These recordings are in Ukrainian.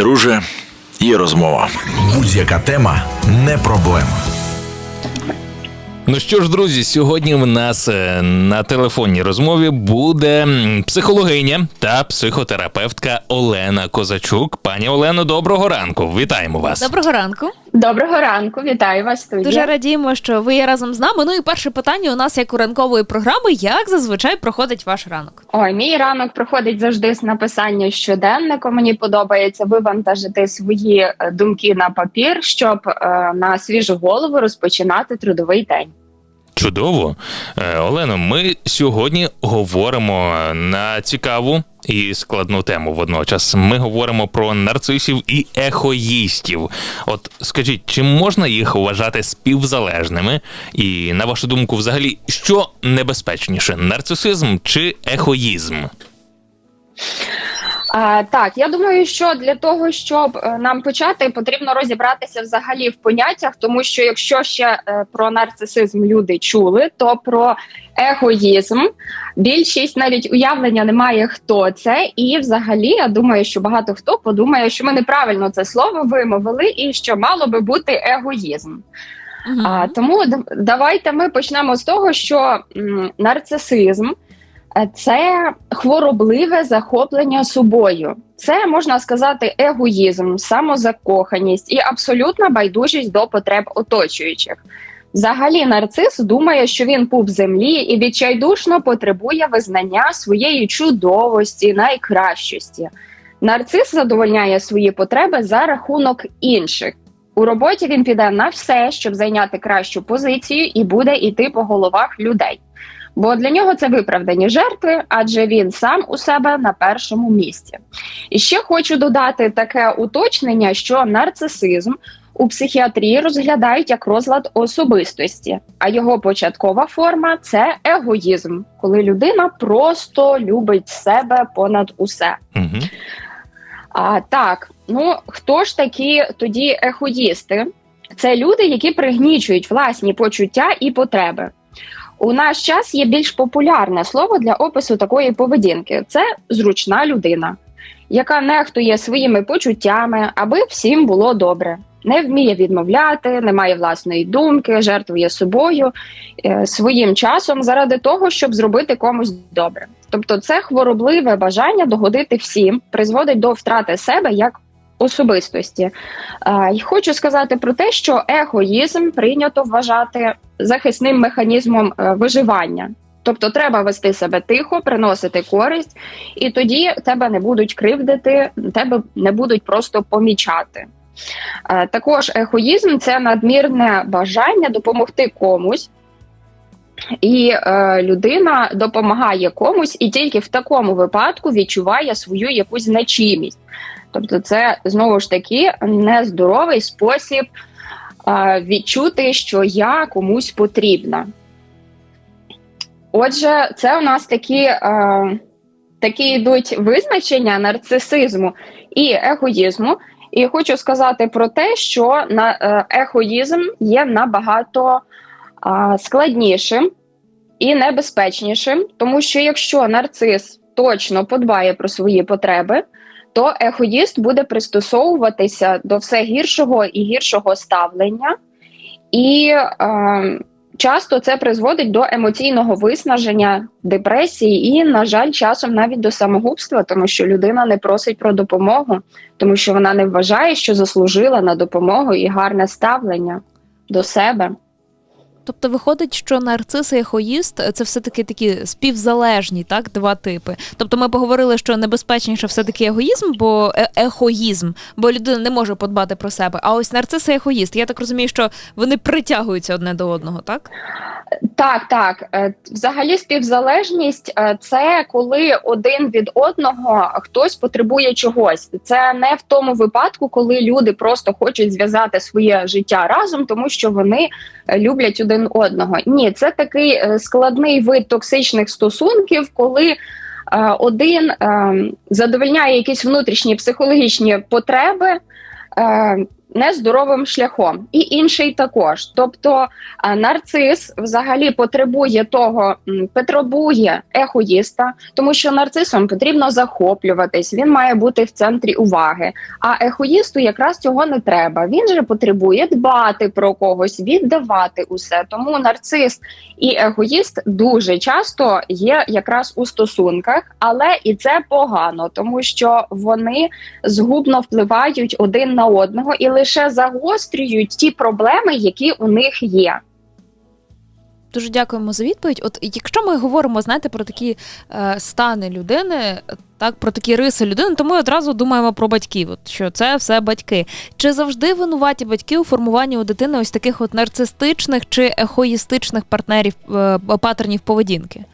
Друже, є розмова. Будь-яка тема не проблема. Ну що ж, друзі, сьогодні в нас е, на телефонній розмові буде психологиня та психотерапевтка Олена Козачук. Пані Олено, доброго ранку. Вітаємо вас. Доброго ранку. Доброго ранку, вітаю вас. Студія. Дуже радіємо, що ви є разом з нами. Ну і перше питання у нас як у ранкової програми: як зазвичай проходить ваш ранок? Ой, мій ранок проходить завжди з написання щоденника. Мені подобається вивантажити свої е, думки на папір, щоб е, на свіжу голову розпочинати трудовий день. Чудово. Е, Олено, ми сьогодні говоримо на цікаву і складну тему водночас. Ми говоримо про нарцисів і ехоїстів. От скажіть, чи можна їх вважати співзалежними? І на вашу думку, взагалі, що небезпечніше: нарцисизм чи ехоїзм? А, так, я думаю, що для того, щоб е, нам почати, потрібно розібратися взагалі в поняттях, тому що якщо ще е, про нарцисизм люди чули, то про егоїзм більшість навіть уявлення немає, хто це, і взагалі я думаю, що багато хто подумає, що ми неправильно це слово вимовили, і що мало би бути егоїзм. Мгм. А, тому давайте ми почнемо з того, що м, нарцисизм це хворобливе захоплення собою. Це можна сказати егоїзм, самозакоханість і абсолютна байдужість до потреб оточуючих. Взагалі, нарцис думає, що він пуп землі і відчайдушно потребує визнання своєї чудовості, найкращості. Нарцис задовольняє свої потреби за рахунок інших. У роботі він піде на все, щоб зайняти кращу позицію, і буде йти по головах людей. Бо для нього це виправдані жертви, адже він сам у себе на першому місці. І ще хочу додати таке уточнення, що нарцисизм у психіатрії розглядають як розлад особистості, а його початкова форма це егоїзм, коли людина просто любить себе понад усе. Угу. А так, ну хто ж такі тоді ехоїсти? Це люди, які пригнічують власні почуття і потреби. У наш час є більш популярне слово для опису такої поведінки це зручна людина, яка нехтує своїми почуттями, аби всім було добре. Не вміє відмовляти, не має власної думки, жертвує собою е, своїм часом заради того, щоб зробити комусь добре. Тобто, це хворобливе бажання догодити всім, призводить до втрати себе як особистості. Е, хочу сказати про те, що егоїзм прийнято вважати захисним механізмом е, виживання. Тобто треба вести себе тихо, приносити користь, і тоді тебе не будуть кривдити, тебе не будуть просто помічати. Е, Також егоїзм це надмірне бажання допомогти комусь, і е, людина допомагає комусь, і тільки в такому випадку відчуває свою якусь значимість. Тобто, це знову ж таки нездоровий спосіб відчути, що я комусь потрібна. Отже, це у нас такі, такі йдуть визначення нарцисизму і егоїзму. І хочу сказати про те, що е, егоїзм є набагато складнішим і небезпечнішим, тому що якщо нарцис точно подбає про свої потреби, то егоїст буде пристосовуватися до все гіршого і гіршого ставлення, і е, часто це призводить до емоційного виснаження, депресії і, на жаль, часом навіть до самогубства, тому що людина не просить про допомогу, тому що вона не вважає, що заслужила на допомогу і гарне ставлення до себе. Тобто виходить, що нарцис і ехоїст це все-таки такі співзалежні, так, два типи. Тобто ми поговорили, що небезпечніше все-таки егоїзм, бо е- ехоїзм, бо людина не може подбати про себе. А ось нарцис і ехоїст, я так розумію, що вони притягуються одне до одного, так? Так, так. Е, Взагалі, співзалежність е, це коли один від одного хтось потребує чогось. Це не в тому випадку, коли люди просто хочуть зв'язати своє життя разом, тому що вони е, люблять один одного. Ні, це такий е, складний вид токсичних стосунків, коли е, один е, задовольняє якісь внутрішні психологічні потреби. Е, нездоровим шляхом, і інший також. Тобто нарцис взагалі потребує того, потребує егоїста, тому що нарцисом потрібно захоплюватись, він має бути в центрі уваги. А егоїсту якраз цього не треба. Він же потребує дбати про когось, віддавати усе. Тому нарцис і егоїст дуже часто є якраз у стосунках, але і це погано, тому що вони згубно впливають один на одного і лише загострюють ті проблеми, які у них є. Дуже дякуємо за відповідь. От якщо ми говоримо, знаєте, про такі е, стани людини, так про такі риси людини, то ми одразу думаємо про батьків, от що це все батьки. Чи завжди винуваті батьки у формуванні у дитини ось таких от нарцистичних чи егоїстичних партнерів е, патернів поведінки?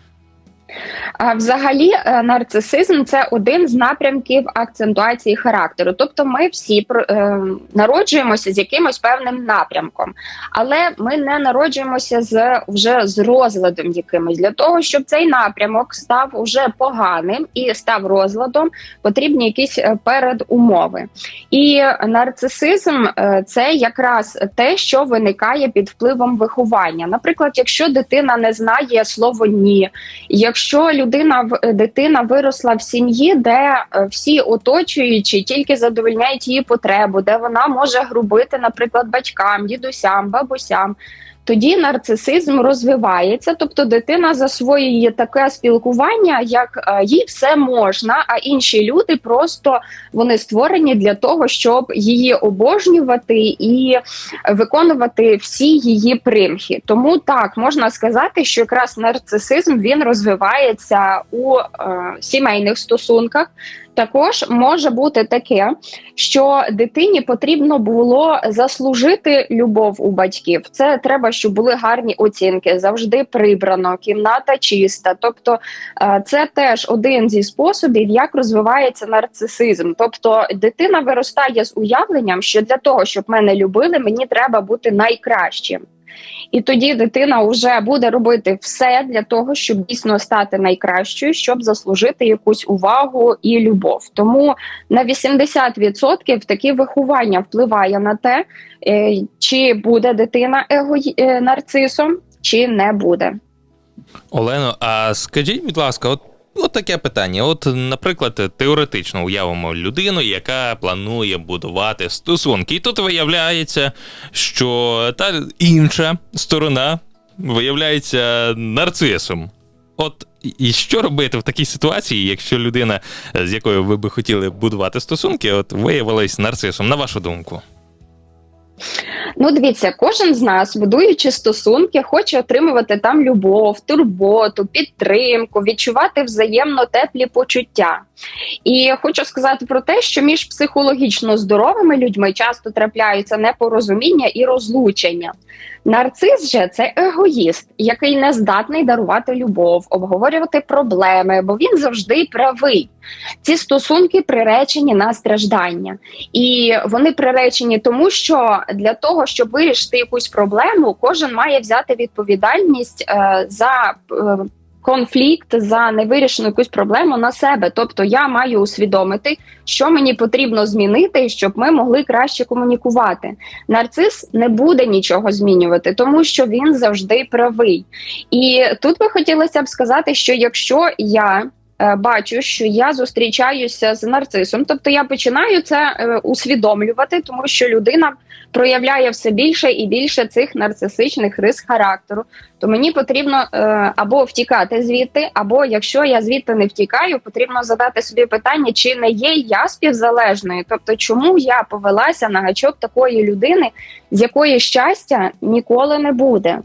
Взагалі, е, нарцисизм це один з напрямків акцентуації характеру. Тобто, ми всі е, народжуємося з якимось певним напрямком, але ми не народжуємося з вже з розладом якимось. Для того, щоб цей напрямок став уже поганим і став розладом, потрібні якісь е, передумови. І нарцисизм це якраз те, що виникає під впливом виховання. Наприклад, якщо дитина не знає слово ні, якщо людина в дитина виросла в сім'ї, де е, всі оточуючі тільки задовольняють її потребу, де вона може грубити, наприклад, батькам, дідусям, бабусям. Тоді нарцисизм розвивається, тобто дитина засвоює таке спілкування, як е, їй все можна, а інші люди просто вони створені для того, щоб її обожнювати і виконувати всі її примхи. Тому так можна сказати, що якраз нарцисизм він розвивається у е, сімейних стосунках. Також може бути таке, що дитині потрібно було заслужити любов у батьків. Це треба, щоб були гарні оцінки, завжди прибрано, кімната чиста. Тобто, е, це теж один зі способів, як розвивається нарцисизм. Тобто, дитина виростає з уявленням, що для того, щоб мене любили, мені треба бути найкращим. І тоді дитина вже буде робити все для того, щоб дійсно стати найкращою, щоб заслужити якусь увагу і любов. Тому на 80% таке виховання впливає на те, е, чи буде дитина егої... е, нарцисом, чи не буде. Олено, а скажіть, будь ласка, от. От таке питання. От, наприклад, теоретично уявимо людину, яка планує будувати стосунки. І тут виявляється, що та інша сторона виявляється нарцисом. От і що робити в такій ситуації, якщо людина, з якою ви би хотіли будувати стосунки, от виявилась нарцисом, на вашу думку? Ну, дивіться, кожен з нас, будуючи стосунки, хоче отримувати там любов, турботу, підтримку, відчувати взаємно теплі почуття. І хочу сказати про те, що між психологічно здоровими людьми часто трапляються непорозуміння і розлучення. Нарцис же це егоїст, який не здатний дарувати любов, обговорювати проблеми, бо він завжди правий. Ці стосунки приречені на страждання, і вони приречені тому, що для того, щоб вирішити якусь проблему, кожен має взяти відповідальність е, за. Е, Конфлікт за невирішену якусь проблему на себе, тобто я маю усвідомити, що мені потрібно змінити, щоб ми могли краще комунікувати. Нарцис не буде нічого змінювати, тому що він завжди правий. І тут би хотілося б сказати, що якщо я бачу, що я зустрічаюся з нарцисом, тобто я починаю це е, усвідомлювати, тому що людина проявляє все більше і більше цих нарцисичних рис характеру, то мені потрібно е, або втікати звідти, або якщо я звідти не втікаю, потрібно задати собі питання, чи не є я співзалежною, тобто чому я повелася на гачок такої людини, з якої щастя ніколи не буде.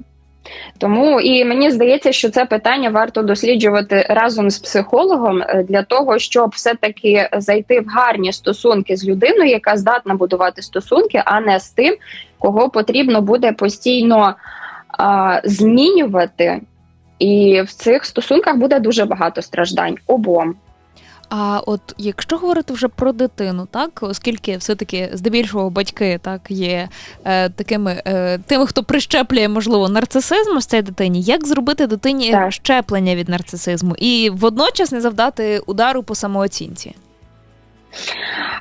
Тому і мені здається, що це питання варто досліджувати разом з психологом е, для того, щоб все-таки зайти в гарні стосунки з людиною, яка здатна будувати стосунки, а не з тим, кого потрібно буде постійно а, змінювати. І в цих стосунках буде дуже багато страждань обом. А от якщо говорити вже про дитину, так оскільки все-таки здебільшого батьки так є е, такими е, тими, хто прищеплює можливо нарцисизм з цій дитині, як зробити дитині Так. щеплення від нарцисизму і водночас не завдати удару по самооцінці?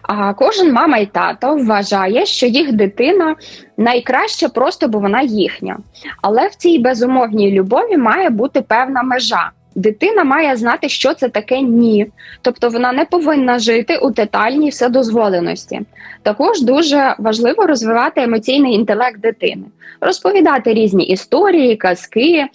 А кожен мама і тато вважає, що їх дитина найкраща просто, бо вона їхня. Але в цій безумовній любові має бути певна межа. Дитина має знати, що це таке ні. Тобто вона не повинна жити у тотальній вседозволеності. Також дуже важливо розвивати емоційний інтелект дитини, розповідати різні історії, казки,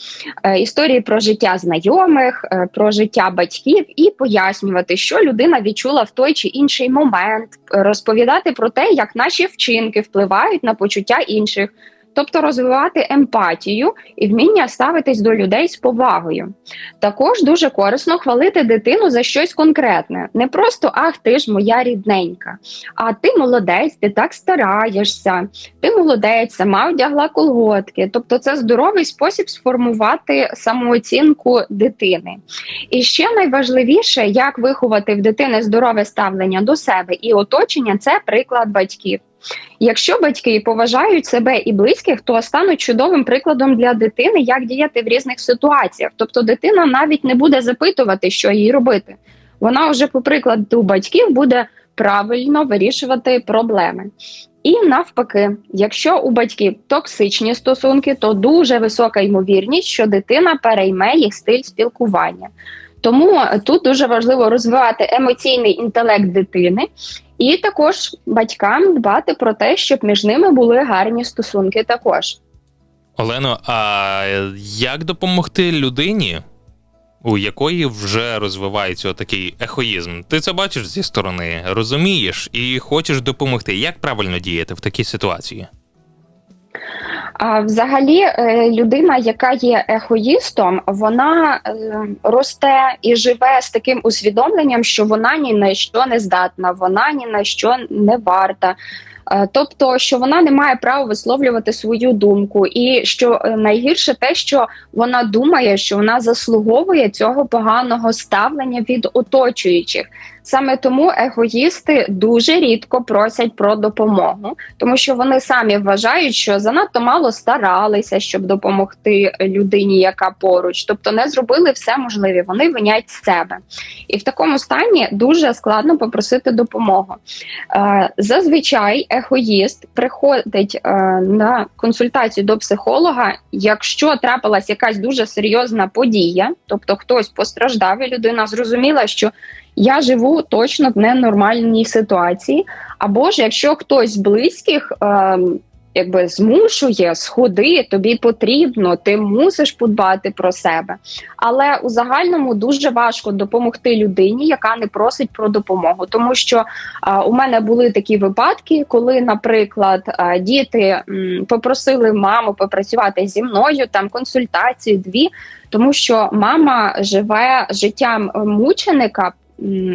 е, історії про життя знайомих, е, про життя батьків і пояснювати, що людина відчула в той чи інший момент, розповідати про те, як наші вчинки впливають на почуття інших. Тобто розвивати емпатію і вміння ставитись до людей з повагою. Також дуже корисно хвалити дитину за щось конкретне, не просто ах, ти ж моя рідненька, а ти молодець, ти так стараєшся, ти молодець, сама одягла колготки. Тобто, це здоровий спосіб сформувати самооцінку дитини. І ще найважливіше, як виховати в дитини здорове ставлення до себе і оточення, це приклад батьків. Якщо батьки поважають себе і близьких, то стануть чудовим прикладом для дитини, як діяти в різних ситуаціях. Тобто дитина навіть не буде запитувати, що їй робити. Вона вже, по прикладу батьків, буде правильно вирішувати проблеми. І навпаки, якщо у батьків токсичні стосунки, то дуже висока ймовірність, що дитина перейме їх стиль спілкування. Тому тут дуже важливо розвивати емоційний інтелект дитини, і також батькам дбати про те, щоб між ними були гарні стосунки. Також Олено, а як допомогти людині, у якої вже розвивається такий ехоїзм? Ти це бачиш зі сторони, розумієш і хочеш допомогти. Як правильно діяти в такій ситуації? А взагалі, е, людина, яка є егоїстом, вона е, росте і живе з таким усвідомленням, що вона ні на що не здатна, вона ні на що не варта. Е, Тобто, що вона не має права висловлювати свою думку, і що е, найгірше те, що вона думає, що вона заслуговує цього поганого ставлення від оточуючих. Саме тому егоїсти дуже рідко просять про допомогу, тому що вони самі вважають, що занадто мало старалися, щоб допомогти людині, яка поруч, тобто не зробили все можливе. Вони винять себе, і в такому стані дуже складно попросити допомогу. Е, Зазвичай егоїст приходить е, на консультацію до психолога, якщо трапилась якась дуже серйозна подія, тобто хтось постраждав, і людина зрозуміла, що я живу точно в ненормальній ситуації. Або ж якщо хтось з близьких е, якби змушує сходи, тобі потрібно, ти мусиш подбати про себе. Але у загальному дуже важко допомогти людині, яка не просить про допомогу. Тому що е, у мене були такі випадки, коли, наприклад, е, діти м, попросили маму попрацювати зі мною, там консультацію дві, тому що мама живе життям мученика.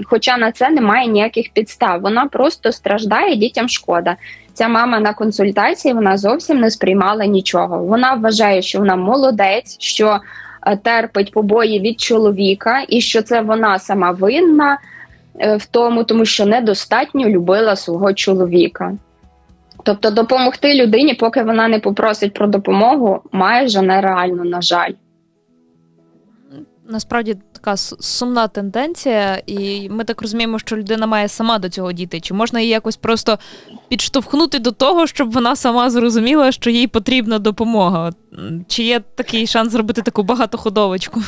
Хоча на це немає ніяких підстав, вона просто страждає, дітям шкода. Ця мама на консультації вона зовсім не сприймала нічого. Вона вважає, що вона молодець, що е, терпить побої від чоловіка, і що це вона сама винна е, в тому, тому що недостатньо любила свого чоловіка. Тобто допомогти людині, поки вона не попросить про допомогу, майже нереально, на жаль. Насправді така сумна тенденція, і ми так розуміємо, що людина має сама до цього дійти. Чи можна її якось просто підштовхнути до того, щоб вона сама зрозуміла, що їй потрібна допомога? Чи є такий шанс зробити таку багатоходовочку?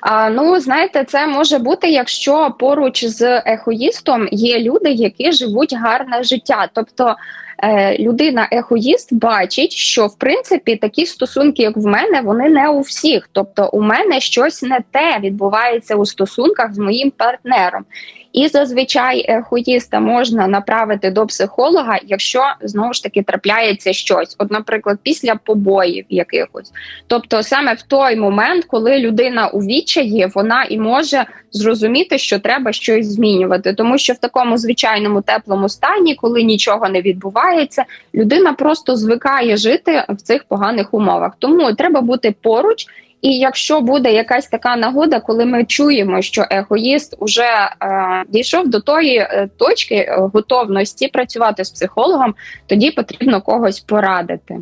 А, ну, знаєте, це може бути, якщо поруч з ехоїстом є люди, які живуть гарне життя. Тобто е, людина-ехоїст бачить, що в принципі такі стосунки, як в мене, вони не у всіх. Тобто, у мене щось не те відбувається у стосунках з моїм партнером. І зазвичай егоїста можна направити до психолога, якщо знову ж таки трапляється щось, от, наприклад, після побоїв якихось. Тобто, саме в той момент, коли людина у відчаї, вона і може зрозуміти, що треба щось змінювати, тому що в такому звичайному теплому стані, коли нічого не відбувається, людина просто звикає жити в цих поганих умовах. Тому треба бути поруч. І якщо буде якась така нагода, коли ми чуємо, що егоїст уже е, дійшов до тої е, точки е, готовності працювати з психологом, тоді потрібно когось порадити.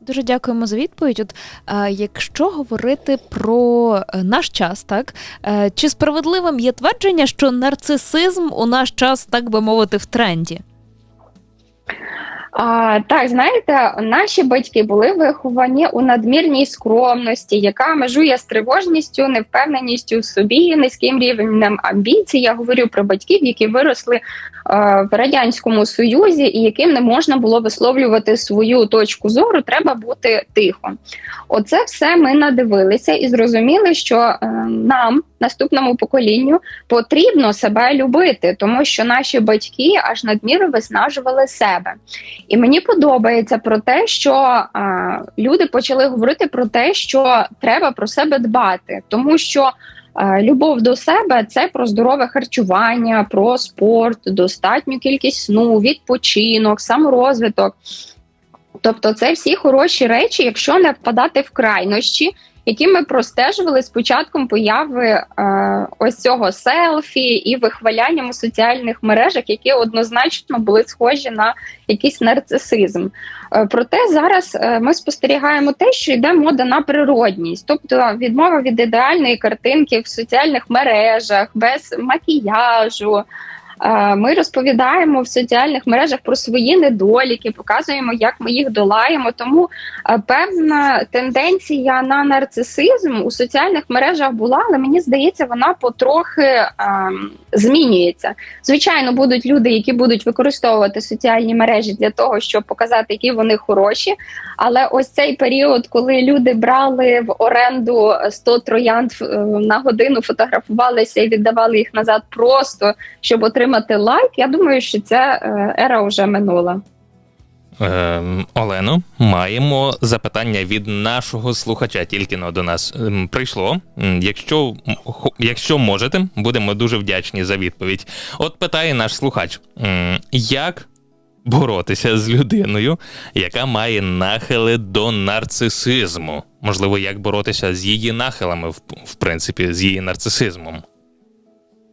Дуже дякуємо за відповідь. От е, якщо говорити про е, наш час, так е, чи справедливим є твердження, що нарцисизм у наш час, так би мовити, в тренді? А, так, знаєте, наші батьки були виховані у надмірній скромності, яка межує з тривожністю, невпевненістю в собі, низьким рівнем амбіцій. Я говорю про батьків, які виросли е, в радянському союзі, і яким не можна було висловлювати свою точку зору. Треба бути тихо. Оце все ми надивилися і зрозуміли, що е, нам, наступному поколінню, потрібно себе любити, тому що наші батьки аж надміру виснажували себе. І мені подобається про те, що а, люди почали говорити про те, що треба про себе дбати, тому що любов до себе це про здорове харчування, про спорт, достатню кількість сну, відпочинок, саморозвиток. Тобто, це всі хороші речі, якщо не впадати в крайнощі, які ми простежували з початком появи е, ось цього селфі і вихвалянням у соціальних мережах, які однозначно були схожі на якийсь нарцисизм. Е, проте зараз е, ми спостерігаємо те, що йде мода на природність, тобто відмова від ідеальної картинки в соціальних мережах, без макіяжу. Е, Ми розповідаємо в соціальних мережах про свої недоліки, показуємо, як ми їх долаємо. Тому е, певна тенденція на нарцисизм у соціальних мережах була, але мені здається, вона потрохи ем, змінюється. Звичайно, будуть люди, які будуть використовувати соціальні мережі для того, щоб показати, які вони хороші. Але ось цей період, коли люди брали в оренду 100 троянд е, на годину, фотографувалися і віддавали їх назад, просто щоб отримати лайк. Я думаю, що ця е, ера вже минула. Ем, Олено, маємо запитання від нашого слухача. Тільки до нас ем, прийшло. Якщо, якщо можете, будемо дуже вдячні за відповідь. От питає наш слухач: як боротися з людиною, яка має нахили до нарцисизму? Можливо, як боротися з її нахилами, в принципі, з її нарцисизмом?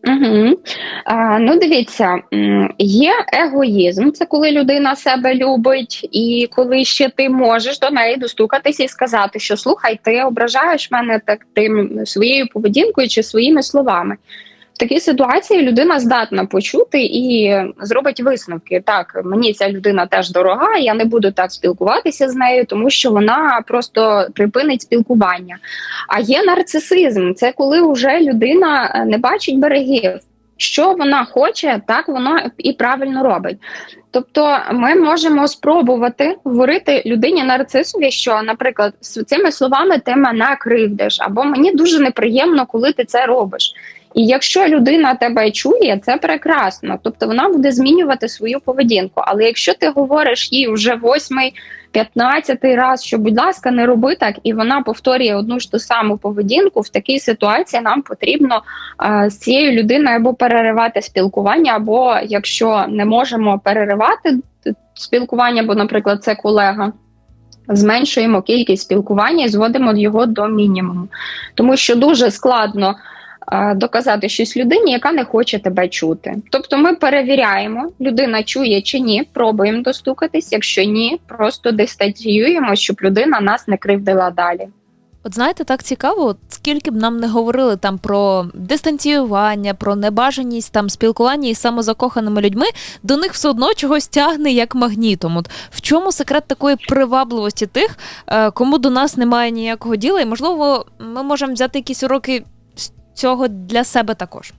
Угу. А, ну, дивіться, є егоїзм, це коли людина себе любить, і коли ще ти можеш до неї достукатися і сказати, що слухай, ти ображаєш мене так тим своєю поведінкою чи своїми словами. В такій ситуації людина здатна почути і зробить висновки. Так, мені ця людина теж дорога, я не буду так спілкуватися з нею, тому що вона просто припинить спілкування. А є нарцисизм, це коли вже людина е, не бачить берегів. Що вона хоче, так вона і правильно робить. Тобто, ми можемо спробувати говорити людині нарцисові, що, наприклад, з цими словами ти мене кривдиш, або мені дуже неприємно, коли ти це робиш. І якщо людина тебе чує, це прекрасно. Тобто вона буде змінювати свою поведінку. Але якщо ти говориш їй вже восьмий, п'ятнадцятий раз, що, будь ласка, не роби так, і вона повторює одну ж ту саму поведінку, в такій ситуації нам потрібно а, з цією людиною або переривати спілкування, або якщо не можемо переривати спілкування, бо, наприклад, це колега. Зменшуємо кількість спілкування і зводимо його до мінімуму, тому що дуже складно доказати щось людині, яка не хоче тебе чути. Тобто ми перевіряємо, людина чує чи ні, пробуємо достукатись. Якщо ні, просто дистанціюємо, щоб людина нас не кривдила далі. От знаєте, так цікаво, скільки б нам не говорили там про дистанціювання, про небажаність там спілкування із самозакоханими людьми, до них все одно чогось тягне як магнітом. От в чому секрет такої привабливості тих, е, кому до нас немає ніякого діла, і можливо, ми можемо взяти якісь уроки цього для себе також.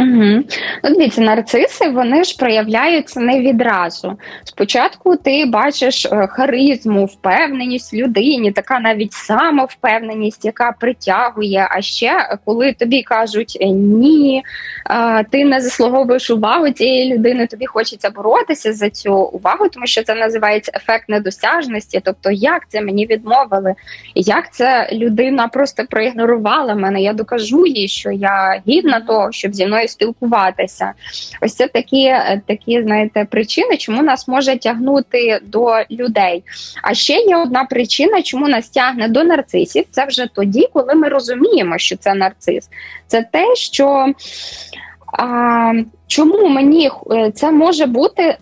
Угу. Ну, дивіться, нарциси вони ж проявляються не відразу. Спочатку ти бачиш е, харизму, впевненість в людині, така навіть самовпевненість, яка притягує. А ще е, коли тобі кажуть е, ні, ти не заслуговуєш увагу цієї людини, тобі хочеться боротися за цю увагу, тому що це називається ефект недосяжності. Тобто, як це мені відмовили, як це людина просто проігнорувала мене. Я докажу їй, що я гідна того, щоб зі мною спілкуватися. Ось це такі, е, такі знаєте, причини, чому нас може тягнути до людей. А ще є одна причина, чому нас тягне до нарцисів. Це вже тоді, коли ми розуміємо, що це нарцис. Це те, що. А, чому мені е, це може бути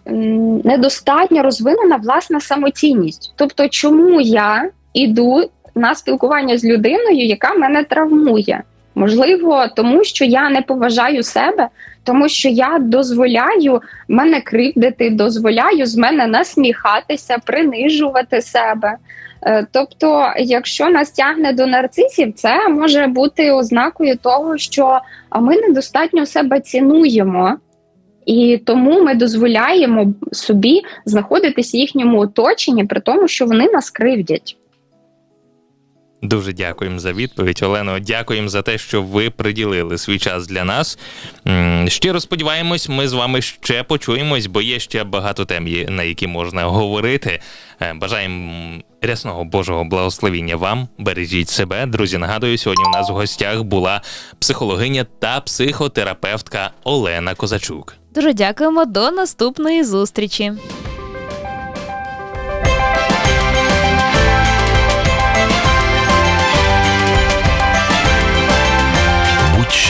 недостатньо розвинена власна самоцінність? Тобто, чому я іду на спілкування з людиною, яка мене травмує? Можливо, тому що я не поважаю себе, тому що я дозволяю мене кривдити, дозволяю з мене насміхатися, принижувати себе. Е, Тобто, якщо нас тягне до нарцисів, це може бути ознакою того, що ми недостатньо себе цінуємо, і тому ми дозволяємо собі знаходитися в їхньому оточенні, при тому, що вони нас кривдять. Дуже дякуємо за відповідь, Олено. Дякуємо за те, що ви приділили свій час для нас. Щиро сподіваємось, ми з вами ще почуємось, бо є ще багато тем, на які можна говорити. Е, Бажаємо рясного Божого благословіння вам. Бережіть себе. Друзі, нагадую, сьогодні у нас в гостях була психологиня та психотерапевтка Олена Козачук. Дуже дякуємо. До наступної зустрічі.